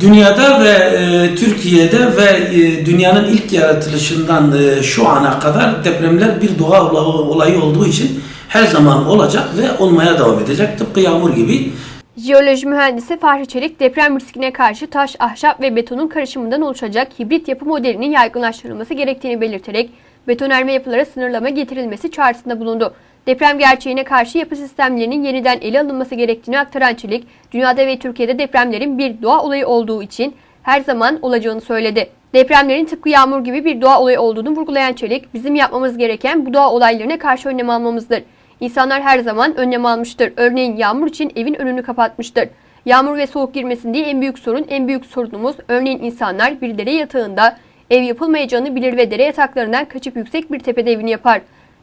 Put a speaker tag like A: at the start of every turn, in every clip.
A: Dünyada ve e, Türkiye'de ve e, dünyanın ilk yaratılışından e, şu ana kadar depremler bir doğa ola- olayı olduğu için her zaman olacak ve olmaya devam edecek. Tıpkı yağmur gibi.
B: Jeoloji mühendisi Fahri Çelik deprem riskine karşı taş, ahşap ve betonun karışımından oluşacak hibrit yapı modelinin yaygınlaştırılması gerektiğini belirterek betonerme yapılara sınırlama getirilmesi çağrısında bulundu. Deprem gerçeğine karşı yapı sistemlerinin yeniden ele alınması gerektiğini aktaran Çelik, dünyada ve Türkiye'de depremlerin bir doğa olayı olduğu için her zaman olacağını söyledi. Depremlerin tıpkı yağmur gibi bir doğa olayı olduğunu vurgulayan Çelik, bizim yapmamız gereken bu doğa olaylarına karşı önlem almamızdır. İnsanlar her zaman önlem almıştır. Örneğin yağmur için evin önünü kapatmıştır. Yağmur ve soğuk girmesin diye en büyük sorun, en büyük sorunumuz örneğin insanlar bir dere yatağında ev yapılmayacağını bilir ve dere yataklarından kaçıp yüksek bir tepede evini yapar.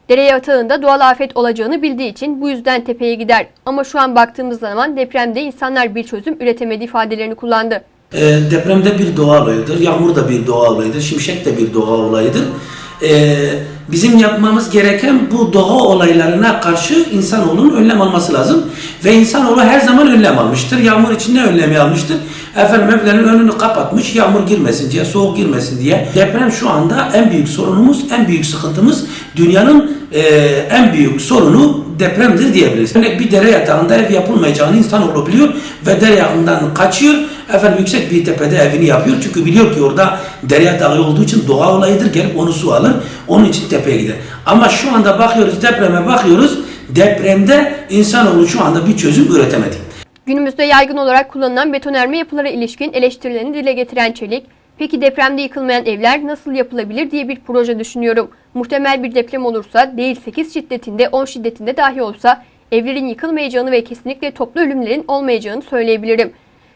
B: Dere yatağında doğal afet olacağını bildiği için bu yüzden tepeye gider. Ama şu an baktığımız zaman depremde insanlar bir çözüm üretemedi ifadelerini kullandı.
A: E, depremde bir doğa olayıdır, yağmur da bir doğa olayıdır, şimşek de bir doğa olayıdır. E, bizim yapmamız gereken bu doğa olaylarına karşı insanoğlunun önlem alması lazım. Ve insanoğlu her zaman önlem almıştır. Yağmur için ne önlemi almıştır? Efendim evlerin önünü kapatmış, yağmur girmesin diye, soğuk girmesin diye. Deprem şu anda en büyük sorunumuz, en büyük sıkıntımız, dünyanın e, en büyük sorunu depremdir diyebiliriz. Yani bir dere yatağında ev yapılmayacağını insanoğlu biliyor ve dere yatağından kaçıyor. Efendim yüksek bir tepede evini yapıyor. Çünkü biliyor ki orada dere yatağı olduğu için doğa olayıdır. Gelip onu su alır. Onun için tepeye gider. Ama şu anda bakıyoruz depreme bakıyoruz. Depremde insanoğlu şu anda bir çözüm üretemedi.
B: Günümüzde yaygın olarak kullanılan betonerme yapılara ilişkin eleştirilerini dile getiren Çelik, peki depremde yıkılmayan evler nasıl yapılabilir diye bir proje düşünüyorum. Muhtemel bir deprem olursa değil 8 şiddetinde 10 şiddetinde dahi olsa evlerin yıkılmayacağını ve kesinlikle toplu ölümlerin olmayacağını söyleyebilirim.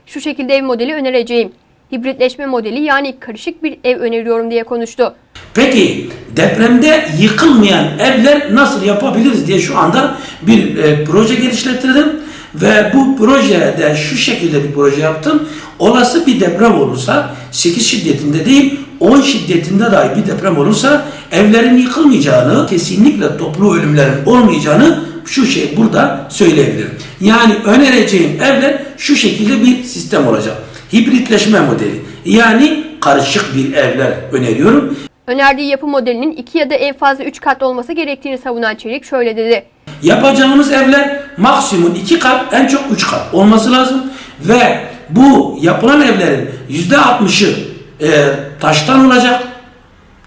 B: Şu şekilde ev modeli önereceğim. Hibritleşme modeli yani karışık bir ev öneriyorum diye konuştu.
A: Peki depremde yıkılmayan evler nasıl yapabiliriz diye şu anda bir e, proje geliştirdim ve bu projede şu şekilde bir proje yaptım. Olası bir deprem olursa 8 şiddetinde değil 10 şiddetinde dahi bir deprem olursa evlerin yıkılmayacağını, kesinlikle toplu ölümlerin olmayacağını şu şey burada söyleyebilirim. Yani önereceğim evler şu şekilde bir sistem olacak. Hibritleşme modeli. Yani karışık bir evler öneriyorum.
B: Önerdiği yapı modelinin 2 ya da en fazla 3 kat olması gerektiğini savunan Çelik şöyle dedi.
A: Yapacağımız evler maksimum iki kat, en çok üç kat olması lazım. Ve bu yapılan evlerin yüzde altmışı e, taştan olacak.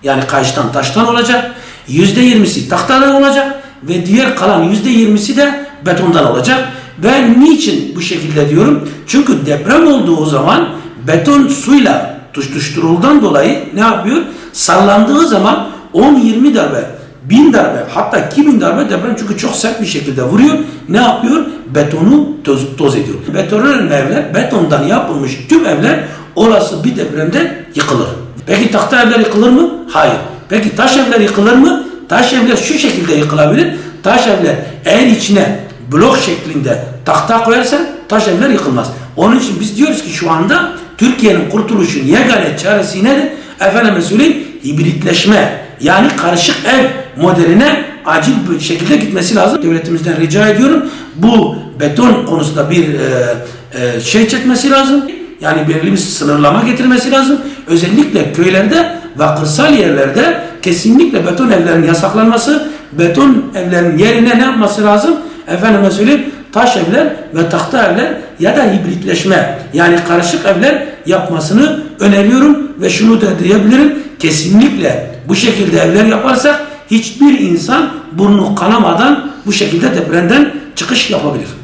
A: Yani kaçtan taştan olacak. Yüzde yirmisi tahtadan olacak. Ve diğer kalan yüzde yirmisi de betondan olacak. Ve niçin bu şekilde diyorum? Çünkü deprem olduğu zaman beton suyla tutuşturuldan dolayı ne yapıyor? Sallandığı zaman 10-20 darbe, 1000 darbe hatta 2000 darbe deprem çünkü çok sert bir şekilde vuruyor. Ne yapıyor? Betonu toz, toz ediyor. Betonun evler, betondan yapılmış tüm evler olası bir depremde yıkılır. Peki tahta evler yıkılır mı? Hayır. Peki taş evler yıkılır mı? Taş evler şu şekilde yıkılabilir. Taş evler eğer içine blok şeklinde tahta koyarsan taş evler yıkılmaz. Onun için biz diyoruz ki şu anda Türkiye'nin kurtuluşun yegane çaresi nedir? Efendime söyleyeyim hibritleşme yani karışık ev modeline acil bir şekilde gitmesi lazım. Devletimizden rica ediyorum bu beton konusunda bir e, e, şey çekmesi lazım. Yani belirli bir sınırlama getirmesi lazım. Özellikle köylerde ve kırsal yerlerde kesinlikle beton evlerin yasaklanması, beton evlerin yerine ne yapması lazım? Efendime söyleyeyim taş evler ve tahta evler ya da hibritleşme yani karışık evler yapmasını öneriyorum ve şunu da diyebilirim kesinlikle bu şekilde evler yaparsak hiçbir insan burnu kanamadan bu şekilde depremden çıkış yapabilir.